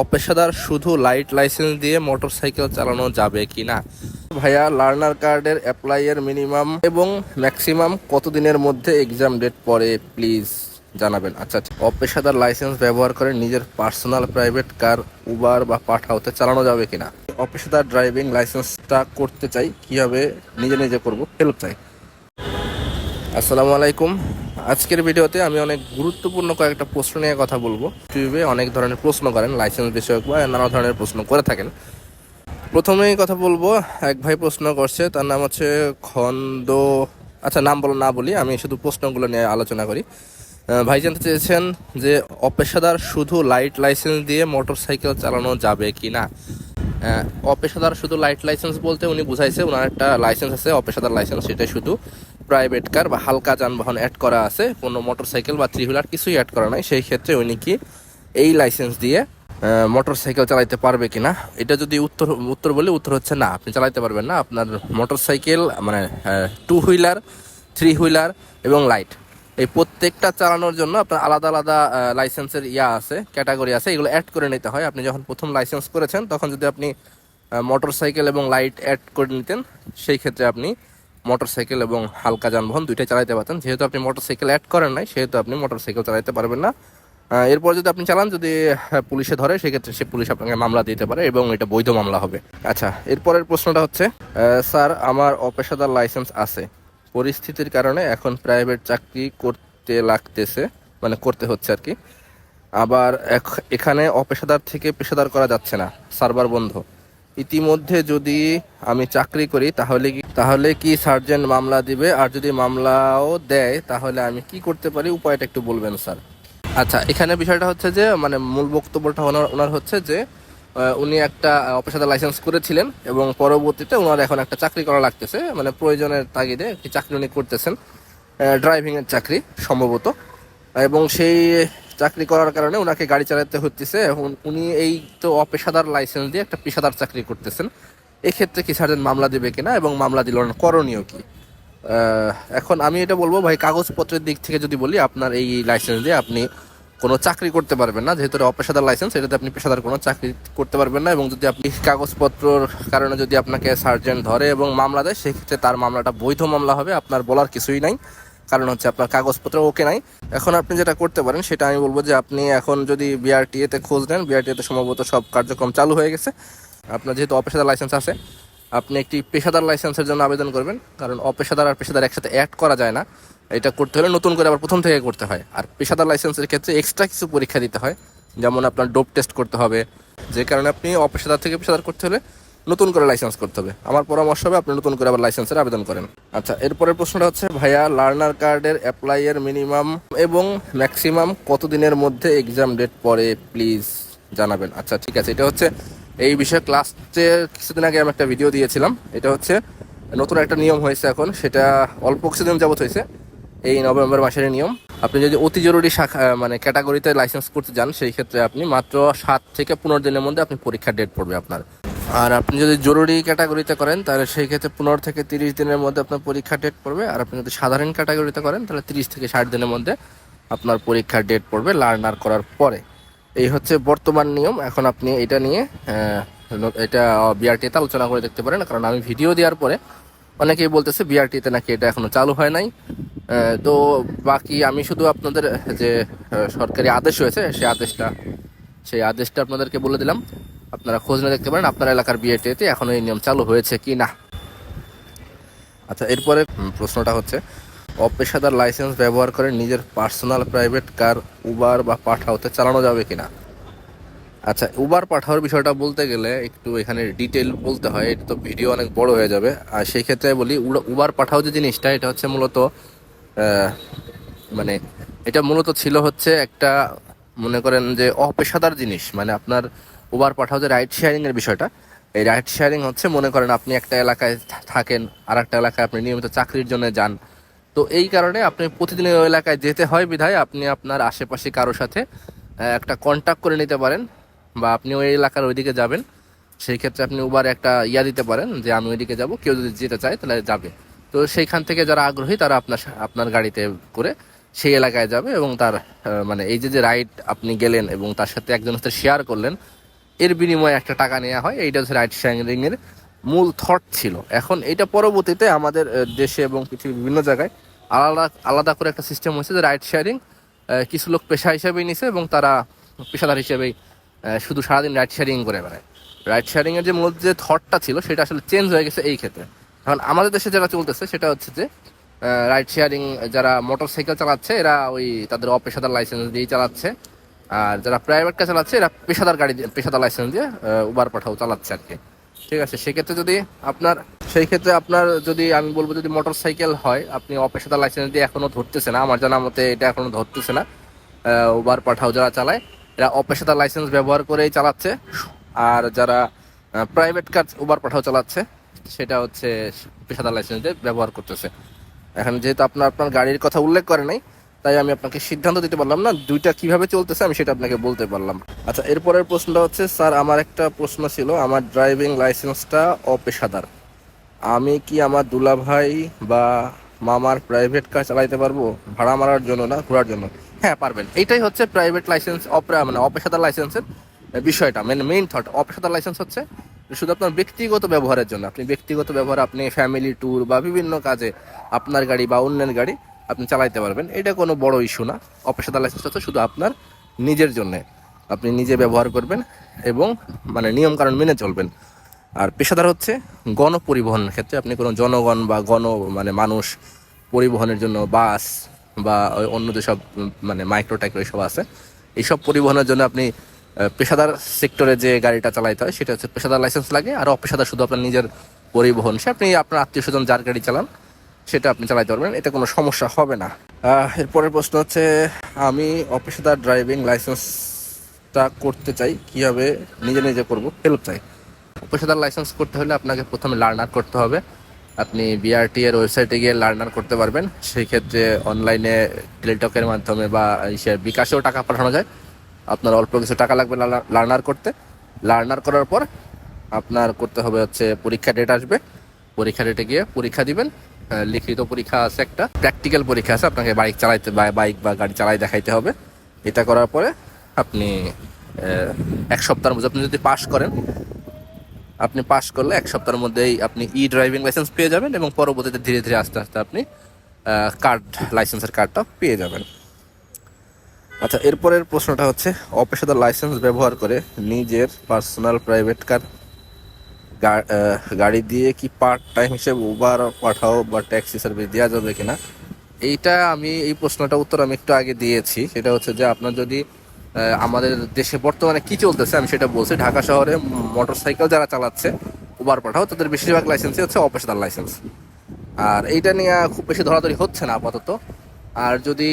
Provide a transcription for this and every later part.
অপেশাদার শুধু light licence দিয়ে motorcycle চালানো যাবে কি না ভাইয়া, লার্নার কার্ডের অ্যাপ্লাইয়ের মিনিমাম এবং ম্যাক্সিমাম কতদিনের মধ্যে এক্সাম ডেট পরে প্লিজ জানাবেন। আচ্ছা আচ্ছা। অপেশাদার লাইসেন্স ব্যবহার করে নিজের পার্সোনাল প্রাইভেট কার উবার বা পাঠাওতে চালানো যাবে কিনা? অপেশাদার ড্রাইভিং লাইসেন্সটা করতে চাই, কীভাবে নিজে নিজে করব? হেল্প চাই। আসসালামু আলাইকুম। আজকের ভিডিওতে আমি অনেক গুরুত্বপূর্ণ কয়েকটা প্রশ্ন নিয়ে কথা বলব। ইউটিউবে অনেক ধরনের প্রশ্ন করেন লাইসেন্স বিষয়ক বা নানা ধরনের প্রশ্ন করে থাকেন। প্রথমেই কথা বলব, এক ভাই প্রশ্ন করছে, তার নাম হচ্ছে খন্দ আচ্ছা নাম বলো, না বলি, আমি শুধু প্রশ্নগুলো নিয়ে আলোচনা করি। ভাই জানতে চেয়েছেন যে অপেশাদার শুধু লাইট লাইসেন্স দিয়ে মোটর সাইকেল চালানো যাবে কি না? অপেশাদার শুধু লাইট লাইসেন্স বলতে উনি বুঝাইছে ওনার একটা লাইসেন্স আছে, অপেশাদার লাইসেন্স সেটা শুধু। প্রাইভেট কার বা হালকা যানবাহন অ্যাড করা আছে, কোনো মোটরসাইকেল বা থ্রি হুইলার কিছুই অ্যাড করা নাই। সেই ক্ষেত্রে উনি কি এই লাইসেন্স দিয়ে মোটরসাইকেল চালাইতে পারবে কিনা? এটা যদি উত্তর উত্তর বলে উত্তর হচ্ছে না, আপনি চালাইতে পারবেন না। আপনার মোটরসাইকেল মানে টু হুইলার থ্রি হুইলার এবং লাইট এই প্রত্যেকটা চালানোর জন্য আপনার আলাদা আলাদা লাইসেন্সের ইয়া আছে ক্যাটাগরি আছে। এগুলো অ্যাড করে নিতে হয়। আপনি যখন প্রথম লাইসেন্স করেছেন, তখন যদি আপনি মোটরসাইকেল এবং লাইট অ্যাড করে নিতেন, সেই ক্ষেত্রে আপনি মোটরসাইকেল এবং হালকা যানবাহন দুইটাই চালাতে পারতেন। যেহেতু আপনি মোটরসাইকেল অ্যাড করেন নাই, সেহেতু আপনি মোটরসাইকেল চালাতে পারবেন না। এরপর যদি আপনি চালান, যদি পুলিশে ধরে, সেক্ষেত্রে সে পুলিশ আপনাকে মামলা দিতে পারে এবং এটা বৈধ মামলা হবে। আচ্ছা এরপরের প্রশ্নটা হচ্ছে স্যার, আমার অপেশাদার লাইসেন্স আছে। পরিস্থিতির কারণে এখন প্রাইভেট চাকরি করতে লাগতেছে মানে করতে হচ্ছে আর কি। আবার এখ- এখানে অপেশাদার থেকে পেশাদার করা যাচ্ছে না, সার্ভার বন্ধ। ইতিমধ্যে যদি আমি চাকরি করি, তাহলে কি তাহলে কি সার্জেন্ট মামলা দিবে? আর যদি মামলাও দেয়, তাহলে আমি কি করতে পারি? উপায়টা একটু বলবেন, স্যার। আচ্ছা এখানে বিষয়টা হচ্ছে যে মানে মূল বক্তব্যটা ওনার ওনার হচ্ছে যে উনি একটা অপেশাদার লাইসেন্স করেছিলেন এবং পরবর্তীতে ওনার এখন একটা চাকরি করা লাগতেছে মানে প্রয়োজনের তাগিদে একটি চাকরি উনি করতেছেন ড্রাইভিংয়ের চাকরি সম্ভবত। এবং সেই চাকরি করার কারণে ওনাকে গাড়ি চালাতে হচ্ছে এখন উনি এই তো অপেশাদার লাইসেন্স দিয়ে একটা পেশাদার চাকরি করতেছেন। এক্ষেত্রে কি সার্জেন্ট মামলা দেবে কিনা এবং মামলা দিল না, করণীয় কি? এখন আমি এটা বলব, ভাই, কাগজপত্রের দিক থেকে যদি বলি, আপনার এই লাইসেন্স দিয়ে আপনি কোনো চাকরি করতে পারবেন না। যেহেতু অপেশাদার লাইসেন্স এটাতে আপনি পেশাদার কোনো চাকরি করতে পারবেন না এবং যদি আপনি কাগজপত্রর কারণে যদি আপনাকে সার্জেন্ট ধরে এবং মামলা দেয়, সেক্ষেত্রে তার মামলাটা বৈধ মামলা হবে, আপনার বলার কিছুই নাই। কারণ হচ্ছে আপনার কাগজপত্র ওকে নাই। এখন আপনি যেটা করতে পারেন, সেটা আমি বলব যে আপনি এখন যদি বিআরটিএতে খোঁজ নেন বিআরটিএতে সম্ভবত সব কার্যক্রম চালু হয়ে গেছে। আপনার যেহেতু অপেশাদার লাইসেন্স আছে, আপনি একটি পেশাদার লাইসেন্সের জন্য আবেদন করবেন। কারণ অপেশাদার আর পেশাদার একসাথে অ্যাড করা যায় না। এটা করতে হলে নতুন করে আবার প্রথম থেকে করতে হয়। আর পেশাদার লাইসেন্সের ক্ষেত্রে এক্সট্রা কিছু পরীক্ষা দিতে হয়। যেমন আপনার ডোপ টেস্ট করতে হবে। যে কারণে আপনি অপেশাদার থেকে পেশাদার করতে হলে নতুন করে লাইসেন্স করতে হবে। আমার পরামর্শ হবে আপনি নতুন করে আবার লাইসেন্সের আবেদন করেন। আচ্ছা এরপরের প্রশ্নটা হচ্ছে, ভাইয়া লার্নার কার্ডের অ্যাপ্লাইয়ের মিনিমাম এবং ম্যাক্সিমাম কতদিনের মধ্যে এক্সাম ডেট পরে প্লিজ জানাবেন। আচ্ছা ঠিক আছে, এটা হচ্ছে এই বিষয়ে ক্লাসে কিছুদিন আগে আমি একটা ভিডিও দিয়েছিলাম, এটা হচ্ছে নতুন একটা নিয়ম হয়েছে এখন, সেটা অল্প কিছুদিন যাবত হয়েছে। এই নভেম্বর মাসের নিয়ম। আপনি যদি অতি জরুরি শাখা মানে ক্যাটাগরিতে লাইসেন্স করতে যান, সেই ক্ষেত্রে আপনি মাত্র সাত থেকে পনেরো দিনের মধ্যে আপনি পরীক্ষার ডেট পড়বে আপনার। আর আপনি যদি জরুরি ক্যাটাগরিতে করেন, তাহলে সেই ক্ষেত্রে পনেরো থেকে তিরিশ দিনের মধ্যে আপনার পরীক্ষার ডেট পড়বে। আর আপনি যদি সাধারণ ক্যাটাগরিতে করেন, তাহলে তিরিশ থেকে ষাট দিনের মধ্যে আপনার পরীক্ষার ডেট পড়বে লার্নার করার পরে। এই হচ্ছে বর্তমান নিয়ম। এখন আপনি এটা নিয়ে এটা বিআরটিতে আলোচনা করে দেখতে পারেন। কারণ আমি ভিডিও দেওয়ার পরে অনেকেই বলতেছে বিআরটিতে নাকি এটা এখনও চালু হয় নাই। তো বাকি আমি শুধু আপনাদের যে সরকারি আদেশ হয়েছে সেই আদেশটা সেই আদেশটা আপনাদেরকে বলে দিলাম। আপনারা খোঁজ নিয়ে দেখতে পারেন, আপনার এলাকার বিআরটিতে এখনও এই নিয়ম চালু হয়েছে কি না। আচ্ছা এরপরে প্রশ্নটা হচ্ছে, অপেশাদার লাইসেন্স ব্যবহার করে নিজের পার্সোনাল প্রাইভেট কার উবার বা পাঠাওতে চালানো যাবে কিনা? আচ্ছা উবার পাঠাওয়ার বিষয়টা বলতে গেলে একটু এখানে ডিটেল বলতে হয়, এটা তো ভিডিও অনেক বড় হয়ে যাবে। আর সেই ক্ষেত্রে বলি উবার পাঠাও যে জিনিসটা, এটা হচ্ছে মূলত মানে এটা মূলত ছিল হচ্ছে একটা, মনে করেন যে অপেশাদার জিনিস মানে আপনার উবার পাঠাও যে রাইড শেয়ারিং এর বিষয়টা, এই রাইড শেয়ারিং হচ্ছে মনে করেন আপনি একটা এলাকায় থাকেন আর একটা এলাকায় আপনি নিয়মিত চাকরির জন্য যান। তো এই কারণে আপনি প্রতিদিন ওই এলাকায় যেতে হয় বিধায় আপনি আপনার আশেপাশে কারোর সাথে একটা কন্ট্যাক্ট করে নিতে পারেন। বা আপনি ওই এলাকার ওইদিকে যাবেন, সেই ক্ষেত্রে আপনি উবার একটা ইয়া দিতে পারেন যে আমি ওইদিকে যাব, কেউ যদি যেতে চায় তাহলে যাবে। তো সেইখান থেকে যারা আগ্রহী তারা আপনার আপনার গাড়িতে করে সেই এলাকায় যাবে এবং তার মানে এই যে যে রাইড আপনি গেলেন এবং তার সাথে একজনের সাথে শেয়ার করলেন, এর বিনিময়ে একটা টাকা নেওয়া হয়। এইটা হচ্ছে রাইড শেয়ারিং এর মূল থট ছিল। এখন এটা পরবর্তীতে আমাদের দেশে এবং পৃথিবীর বিভিন্ন জায়গায় আলাদা আলাদা করে একটা সিস্টেম হয়েছে যে রাইড শেয়ারিং কিছু লোক পেশা হিসেবেই নিছে এবং তারা পেশাদার হিসেবেই শুধু সারাদিন রাইড শেয়ারিং করে বেড়ায়। রাইড শেয়ারিং এর যে মূল যে থটটা ছিল, সেটা আসলে চেঞ্জ হয়ে গেছে এই ক্ষেত্রে। এখন আমাদের দেশে যেটা চলতেছে, সেটা হচ্ছে যে রাইড শেয়ারিং যারা মোটর সাইকেল চালাচ্ছে, এরা ওই তাদের অপেশাদার লাইসেন্স দিয়েই চালাচ্ছে। আর যারা প্রাইভেট কার চালাচ্ছে, এরা পেশাদার গাড়ি দিয়ে- পেশাদার লাইসেন্স দিয়ে উবার পাঠাও চালাচ্ছে আর কি। ঠিক আছে, সেক্ষেত্রে যদি আপনার, সেই ক্ষেত্রে আপনার যদি, আমি বলব যদি মোটর সাইকেল হয়, আপনি অপেশাদার লাইসেন্স দিয়ে এখনও ধরতেছে না। আমার জানা মতে এটা এখনও ধরতেছে না। উবার পাঠাও যারা চালায়। এরা অপেশাদার লাইসেন্স ব্যবহার করেই চালাচ্ছে। আর যারা প্রাইভেট কার উবার পাঠাও চালাচ্ছে, সেটা হচ্ছে পেশাদার লাইসেন্স দিয়ে ব্যবহার করতেছে। এখন যেহেতু আপনার আপনার গাড়ির কথা উল্লেখ করে নাই, তাই আমি আপনাকে সিদ্ধান্ত দিতে পারলাম না, দুইটা কীভাবে চলতেছে আমি সেটা আপনাকে বলতে পারলাম। আচ্ছা এরপরের প্রশ্নটা হচ্ছে, স্যার, আমার একটা প্রশ্ন ছিল, আমার ড্রাইভিং লাইসেন্সটা অপেশাদার। আমি কি আমার দুলাভাই বা মামার প্রাইভেট কার চালাইতে পারব? ভাড়া মারার জন্য না, ঘোরার জন্য? হ্যাঁ পারবেন। এইটাই হচ্ছে প্রাইভেট লাইসেন্স মানে অপেশাদার লাইসেন্সের বিষয়টা মানে মেইন থট অপেশাদার লাইসেন্স হচ্ছে শুধু আপনার ব্যক্তিগত ব্যবহারের জন্য। আপনি ব্যক্তিগত ব্যবহার, আপনি ফ্যামিলি ট্যুর বা বিভিন্ন কাজে আপনার গাড়ি বা অন্যের গাড়ি আপনি চালাইতে পারবেন। এটা কোনো বড় ইস্যু না। অপেশাদার লাইসেন্স হচ্ছে শুধু আপনার নিজের জন্যে। আপনি নিজে ব্যবহার করবেন এবং মানে নিয়মকানুন মেনে চলবেন। আর পেশাদার হচ্ছে গণপরিবহনের ক্ষেত্রে আপনি কোনো জনগণ বা গণ মানে মানুষ পরিবহনের জন্য বাস বা অন্য যেসব মানে মাইক্রো টাইক্রো এসব আছে এইসব পরিবহনের জন্য আপনি পেশাদার সেক্টরে যে গাড়িটা চালাইতে হয়, সেটা হচ্ছে পেশাদার লাইসেন্স লাগে, আর অপেশাদার শুধু আপনার নিজের পরিবহন। সে আপনি আপনার আত্মীয় স্বজন যার গাড়ি চালান, সেটা আপনি চালাইতে পারবেন, এতে কোনো সমস্যা হবে না। এরপরের প্রশ্ন হচ্ছে, আমি অপেশাদার ড্রাইভিং লাইসেন্সটা করতে চাই, কীভাবে নিজে নিজে করব? হেল্প চাই। অপেশাদার লাইসেন্স করতে হলে আপনাকে প্রথমে লার্নার করতে হবে। আপনি বিআরটি এর ওয়েবসাইটে গিয়ে লার্নার করতে পারবেন। সেই ক্ষেত্রে অনলাইনে টেলিটকের মাধ্যমে বা বিকাশেও টাকা পাঠানো যায়। আপনার অল্প কিছু টাকা লাগবে লার্নার করতে। লার্নার করার পর আপনার করতে হবে হচ্ছে পরীক্ষা ডেট আসবে। পরীক্ষা ডেটে গিয়ে পরীক্ষা দিবেন। লিখিত পরীক্ষা আছে একটা। প্র্যাকটিক্যাল পরীক্ষা আছে। আপনাকে বাইক চালাইতে, বা বাইক বা গাড়ি চালাই দেখাইতে হবে। এটা করার পরে আপনি এক সপ্তাহের মধ্যে আপনি যদি পাশ করেন আপনি পাস করলে এক সপ্তাহের মধ্যেই আপনি ই ড্রাইভিং লাইসেন্স পেয়ে যাবেন এবং পরবর্তীতে ধীরে ধীরে আস্তে আস্তে আপনি কার্ড লাইসেন্সের কার্ডটা পেয়ে যাবেন। আচ্ছা এরপরের প্রশ্নটা হচ্ছে, অপেশাদার লাইসেন্স ব্যবহার করে নিজের পার্সোনাল প্রাইভেট কার গাড়ি দিয়ে কি পার্ট টাইম হিসেবে উবার পাঠাও বা ট্যাক্সি সার্ভিস দেওয়া যাবে কিনা? এইটা আমি, এই প্রশ্নটা উত্তর আমি একটু আগে দিয়েছি। সেটা হচ্ছে যে আপনার যদি আমাদের দেশে বর্তমানে কি চলতেছে আমি সেটা বলছি। ঢাকা শহরে মোটর সাইকেল যারা চালাচ্ছে উবার পাঠাও তাদের বেশিরভাগ লাইসেন্সই হচ্ছে অপেশাদার লাইসেন্স আর এইটা নিয়ে খুব বেশি ধরাধরি হচ্ছে না আপাতত। আর যদি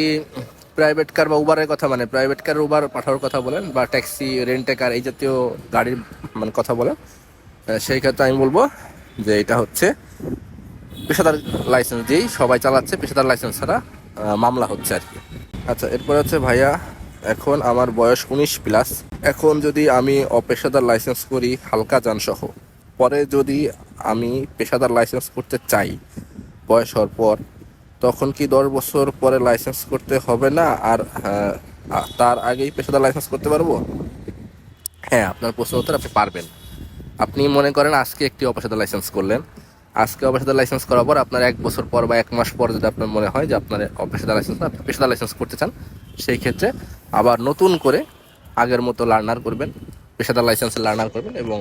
প্রাইভেট কার বা উবারের কথা মানে প্রাইভেট কার উবার পাঠানোর কথা বলেন বা ট্যাক্সি রেন্টে কার এই জাতীয় গাড়ির মানে কথা বলেন সেই ক্ষেত্রে আমি বলব যে এটা হচ্ছে পেশাদার লাইসেন্স দিয়েই সবাই চালাচ্ছে, পেশাদার লাইসেন্স ছাড়া মামলা হচ্ছে আর কি। আচ্ছা এরপরে হচ্ছে ভাইয়া এখন আমার বয়স উনিশ প্লাস। এখন যদি আমি অপেশাদার লাইসেন্স করি, হালকা যানসহ। পরে যদি আমি পেশাদার লাইসেন্স করতে চাই বয়স হওয়ার পর, তখন কি দশ বছর পরে লাইসেন্স করতে হবে না? আর তার আগেই পেশাদার লাইসেন্স করতে পারব? হ্যাঁ আপনার প্রশ্ন উত্তর আপনি পারবেন। আপনি মনে করেন আজকে একটি অপেশাদার লাইসেন্স করলেন। আজকে অপেশাদার লাইসেন্স করার পর আপনার এক বছর পর বা এক মাস পর যদি আপনার মনে হয় যে আপনার অপেশাদার লাইসেন্স আপনি পেশাদার লাইসেন্স করতে চান, সেই ক্ষেত্রে আবার নতুন করে আগের মতো লার্নার করবেন, পেশাদার লাইসেন্স লার্নার করবেন এবং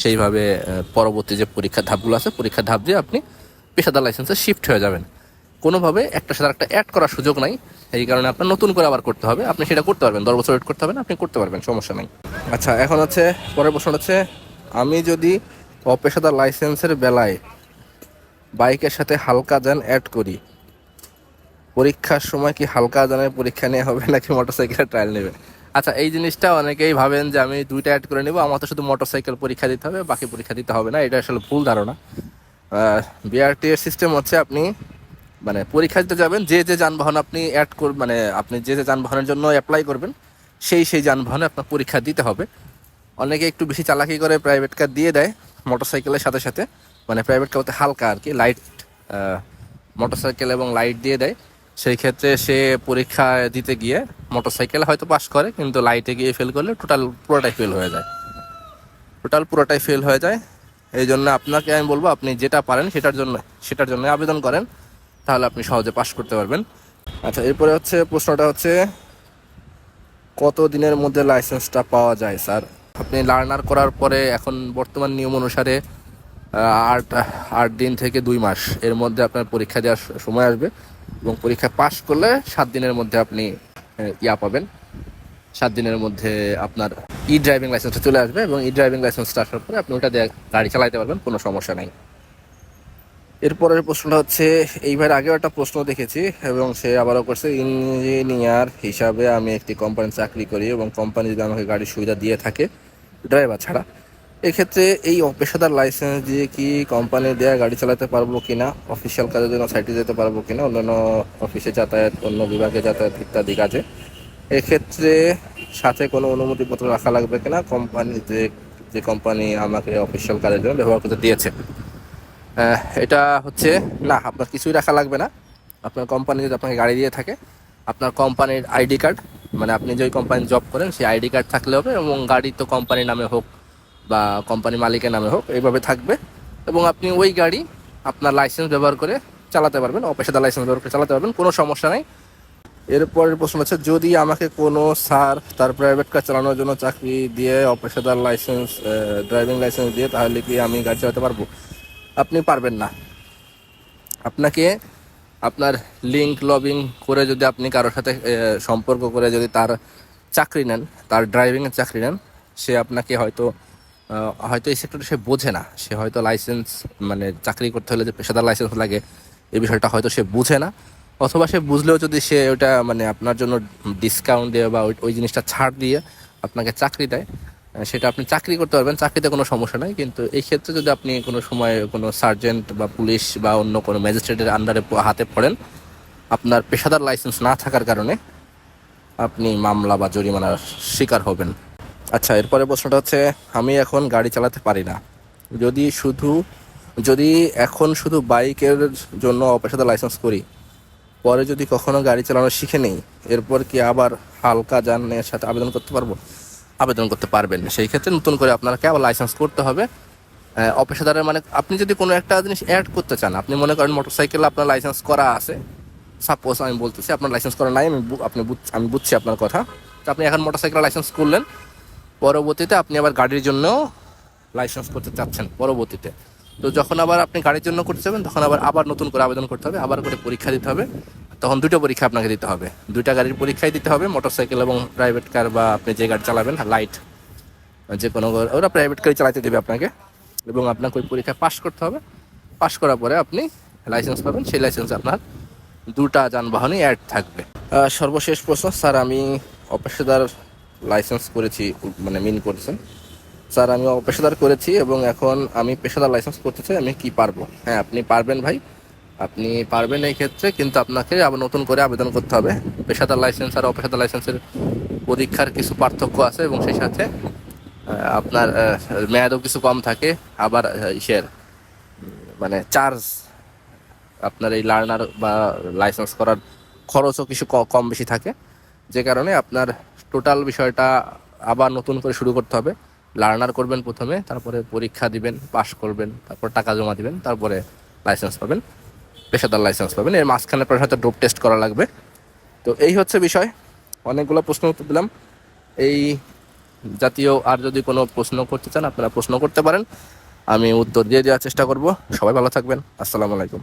সেইভাবে পরবর্তী যে পরীক্ষার ধাপগুলো আছে পরীক্ষার ধাপ দিয়ে আপনি পেশাদার লাইসেন্সে শিফট হয়ে যাবেন। কোনোভাবে একটা সাথে একটা অ্যাড করার সুযোগ নাই, এই কারণে আপনার নতুন করে আবার করতে হবে, আপনি সেটা করতে পারবেন, দশ বছর ওয়েট করতে হবে না আপনি করতে পারবেন, সমস্যা নেই। আচ্ছা এখন হচ্ছে, পরের প্রশ্ন হচ্ছে, আমি যদি অপেশাদার লাইসেন্সের বেলায় বাইকের সাথে হালকা যান অ্যাড করি। পরীক্ষার সময় কি হালকা যানের পরীক্ষা নেওয়া হবে নাকি মোটরসাইকেলের ট্রায়াল নেবে? আচ্ছা এই জিনিসটা অনেকেই ভাবেন যে আমি দুইটা অ্যাড করে নেব, আমার তো শুধু মোটরসাইকেল পরীক্ষা দিতে হবে, বাকি পরীক্ষা দিতে হবে না, এটা আসলে ভুল ধারণা। বিআরটি এর সিস্টেম হচ্ছে আপনি মানে পরীক্ষা দিতে যাবেন, যে যে যানবাহন আপনি অ্যাড কর মানে আপনি যে যে যানবাহনের জন্য অ্যাপ্লাই করবেন, সেই সেই যানবাহনে আপনার পরীক্ষা দিতে হবে। অনেকে একটু বেশি চালাকি করে প্রাইভেট কার দিয়ে দেয় মোটরসাইকেলের সাথে সাথে মানে প্রাইভেট কার হালকা আর কি লাইট মোটরসাইকেল এবং লাইট দিয়ে দেয়। সেই ক্ষেত্রে সে পরীক্ষা দিতে গিয়ে মোটরসাইকেল হয়তো পাস করে, কিন্তু লাইটে গিয়ে ফেল করলে টোটাল পুরোটাই ফেল হয়ে যায়। টোটাল পুরোটাই ফেল হয়ে যায়। এই জন্য আপনাকে আমি বলব, আপনি যেটা পারেন সেটার জন্য সেটার জন্য আবেদন করেন, তাহলে আপনি সহজে পাস করতে পারবেন। আচ্ছা এরপরে হচ্ছে প্রশ্নটা হচ্ছে কত দিনের মধ্যে লাইসেন্সটা পাওয়া যায়, স্যার? আপনি লার্নার করার পরে এখন বর্তমান নিয়ম অনুসারে আট আট দিন থেকে দুই মাস এর মধ্যে আপনার পরীক্ষা দেওয়ার সময় আসবে এবং পরীক্ষা পাশ করলে সাত দিনের মধ্যে আপনি ইয়া পাবেন। সাত দিনের মধ্যে আপনার ই ড্রাইভিং লাইসেন্সটা চলে আসবে এবং ই ড্রাইভিং লাইসেন্সটা আসার পরে আপনি ওটা গাড়ি চালাইতে পারবেন, কোনো সমস্যা নাই। এরপরের প্রশ্নটা হচ্ছে, এইবার আগেও একটা প্রশ্ন দেখেছি এবং সে আবারও করছে, ইঞ্জিনিয়ার হিসাবে আমি একটি কোম্পানির চাকরি করি এবং কোম্পানি যদি আমাকে গাড়ির সুবিধা দিয়ে থাকে ড্রাইভার ছাড়া। এক্ষেত্রে এই অপেশাদার লাইসেন্স দিয়ে কি কোম্পানি দেওয়া গাড়ি চালাতে পারব কিনা অফিসিয়াল কাজের জন্য সাইটে যেতে পারব কিনা, অন্যান্য অফিসে যাতায়াত, অন্য বিভাগে যাতায়াত ইত্যাদি কাজে। এক্ষেত্রে সাথে কোনো অনুমতিপত্র রাখা লাগবে কিনা কোম্পানি যে যে কোম্পানি আমাকে অফিসিয়াল কাজের জন্য ব্যবহার করতে দিয়েছে। এটা হচ্ছে, না, আপনার কিছুই রাখা লাগবে না। আপনার কোম্পানি যদি আপনাকে গাড়ি দিয়ে থাকে, আপনার কোম্পানির আইডি কার্ড মানে আপনি যে কোম্পানি জব করেন, সেই আইডি কার্ড থাকলে হবে এবং গাড়ি তো কোম্পানির নামে হোক বা কোম্পানি মালিকের নামে হোক, এইভাবে থাকবে। এবং আপনি ওই গাড়ি আপনার লাইসেন্স ব্যবহার করে চালাতে পারবেন, অপেশাদার লাইসেন্স ব্যবহার করে চালাতে পারবেন, কোনো সমস্যা নাই। এরপরের প্রশ্ন হচ্ছে, যদি আমাকে কোনো স্যার তার প্রাইভেট কার চালানোর জন্য চাকরি দিয়ে অপেশাদার লাইসেন্স ড্রাইভিং লাইসেন্স দিয়ে, তাহলে কি আমি গাড়ি চালাতে পারব? আপনি পারবেন না। আপনাকে আপনার লিঙ্ক লবিং করে যদি আপনি কারোর সাথে সম্পর্ক করে যদি তার চাকরি নেন, তার ড্রাইভিংয়ের চাকরি নেন, সে আপনাকে হয়তো হয়তো এই সেক্টরে সে বোঝে না। সে হয়তো লাইসেন্স মানে চাকরি করতে হলে যে পেশাদার লাইসেন্স লাগে, এই বিষয়টা হয়তো সে বুঝে না। অথবা সে বুঝলেও যদি সে ওটা মানে আপনার জন্য ডিসকাউন্ট দিয়ে বা ওই- জিনিসটা ছাড় দিয়ে আপনাকে চাকরি দেয় সেটা আপনি চাকরি করতে পারবেন, চাকরিতে কোনো সমস্যা নাই। কিন্তু এই ক্ষেত্রে যদি আপনি কোনো সময় কোনো সার্জেন্ট বা পুলিশ বা অন্য কোনো ম্যাজিস্ট্রেটের আন্ডারে হাতে পড়েন, আপনার পেশাদার লাইসেন্স না থাকার কারণে আপনি মামলা বা জরিমানার শিকার হবেন। আচ্ছা এরপরে প্রশ্নটা হচ্ছে, আমি এখন গাড়ি চালাতে পারি না। যদি শুধু, যদি এখন শুধু বাইকের জন্য অপেশাদার লাইসেন্স করি, পরে যদি কখনো গাড়ি চালানো শিখে নেই, এরপর কি আবার হালকা যানের সাথে আবেদন করতে পারব? আবেদন করতে পারবেন। সেই ক্ষেত্রে নতুন করে আপনাকে আবার লাইসেন্স করতে হবে। অপেশাদারের মানে আপনি যদি কোনো একটা জিনিস অ্যাড করতে চান, আপনি মনে করেন মোটরসাইকেল আপনার লাইসেন্স করা আছে। সাপোজ আমি বলতেছি আপনার লাইসেন্স করা নাই, আমি আপনি আমি বুঝছি আপনার কথা। তো আপনি এখন মোটরসাইকেল লাইসেন্স করলেন। পরবর্তীতে আপনি আবার গাড়ির জন্য লাইসেন্স করতে চাচ্ছেন, পরবর্তীতে। তো যখন আবার আপনি গাড়ির জন্য করতে যাবেন, তখন আবার আবার নতুন করে আবেদন করতে হবে, আবার করে পরীক্ষা দিতে হবে। তখন দুটো পরীক্ষা আপনাকে দিতে হবে। দুইটা গাড়ির পরীক্ষাই দিতে হবে, মোটরসাইকেল এবং প্রাইভেট কার বা আপনি যে গাড়ি চালাবেন লাইট যে কোনো ওরা প্রাইভেট গাড়ি চালাতে দেবে আপনাকে। এবং আপনাকে ওই পরীক্ষা পাশ করতে হবে। পাশ করার পরে আপনি লাইসেন্স পাবেন। সেই লাইসেন্স আপনার দুটা যানবাহনই অ্যাড থাকবে। সর্বশেষ প্রশ্ন, স্যার, আমি অপেশাদার লাইসেন্স করেছি মানে মিন করেছেন। স্যার, আমি অপেশাদার করেছি এবং এখন আমি পেশাদার লাইসেন্স করতে চাই, আমি কি পারব? হ্যাঁ আপনি পারবেন ভাই। আপনি পারবেন এই ক্ষেত্রে, কিন্তু আপনাকে আবার নতুন করে আবেদন করতে হবে। পেশাদার লাইসেন্স আর অপেশাদার লাইসেন্সের পরীক্ষার কিছু পার্থক্য আছে এবং সেই সাথে আপনার মেয়াদও কিছু কম থাকে। আবার ইসের মানে চার্জ আপনার এই লার্নার বা লাইসেন্স করার খরচও কিছু কম বেশি থাকে। যে কারণে আপনার টোটাল বিষয়টা আবার নতুন করে শুরু করতে হবে। লার্নার করবেন প্রথমে, তারপরে পরীক্ষা দিবেন পাস করবেন, তারপর টাকা জমা দিবেন, তারপরে লাইসেন্স পাবেন। পেশাদার লাইসেন্স পাবেন। এর মাঝখানে আপনার হয়তো ডোপ টেস্ট করা লাগবে। তো এই হচ্ছে বিষয়। অনেকগুলো প্রশ্ন উত্তর দিলাম। এই জাতীয় আর যদি কোনো প্রশ্ন করতে চান, আপনারা প্রশ্ন করতে পারেন। আমি উত্তর দিয়ে দেওয়ার চেষ্টা করব। সবাই ভালো থাকবেন। আসসালামু আলাইকুম।